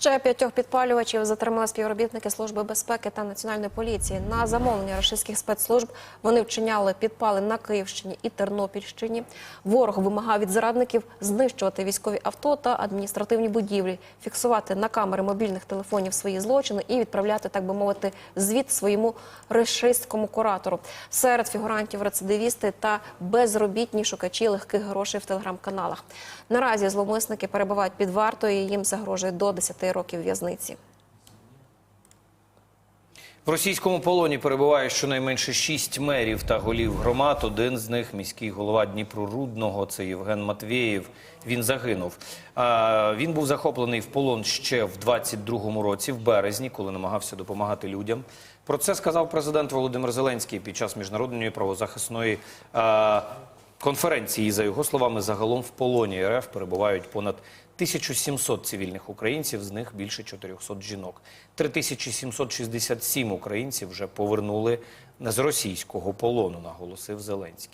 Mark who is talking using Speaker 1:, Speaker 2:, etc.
Speaker 1: Ще п'ятьох підпалювачів затримали співробітники Служби безпеки та національної поліції. На замовлення російських спецслужб вони вчиняли підпали на Київщині і Тернопільщині. Ворог вимагав від зрадників знищувати військові авто та адміністративні будівлі, фіксувати на камери мобільних телефонів свої злочини і відправляти, так би мовити, звіт своєму рашистському куратору. Серед фігурантів рецидивісти та безробітні шукачі легких грошей в телеграм-каналах. Наразі зловмисники перебувають під вартою. Їм загрожує до 10 років в'язниці.
Speaker 2: В російському полоні перебуває щонайменше шість мерів та голів громад. Один з них міський голова Дніпрорудного. Це Євген Матвєєв. Він загинув. Він був захоплений в полон ще в 22-му році, в березні, коли намагався допомагати людям. Про це сказав президент Володимир Зеленський під час міжнародної правозахисної конференції. За його словами, загалом в полоні РФ перебувають понад 1700 цивільних українців, з них більше 400 жінок. 3767 українців вже повернули з російського полону, наголосив Зеленський.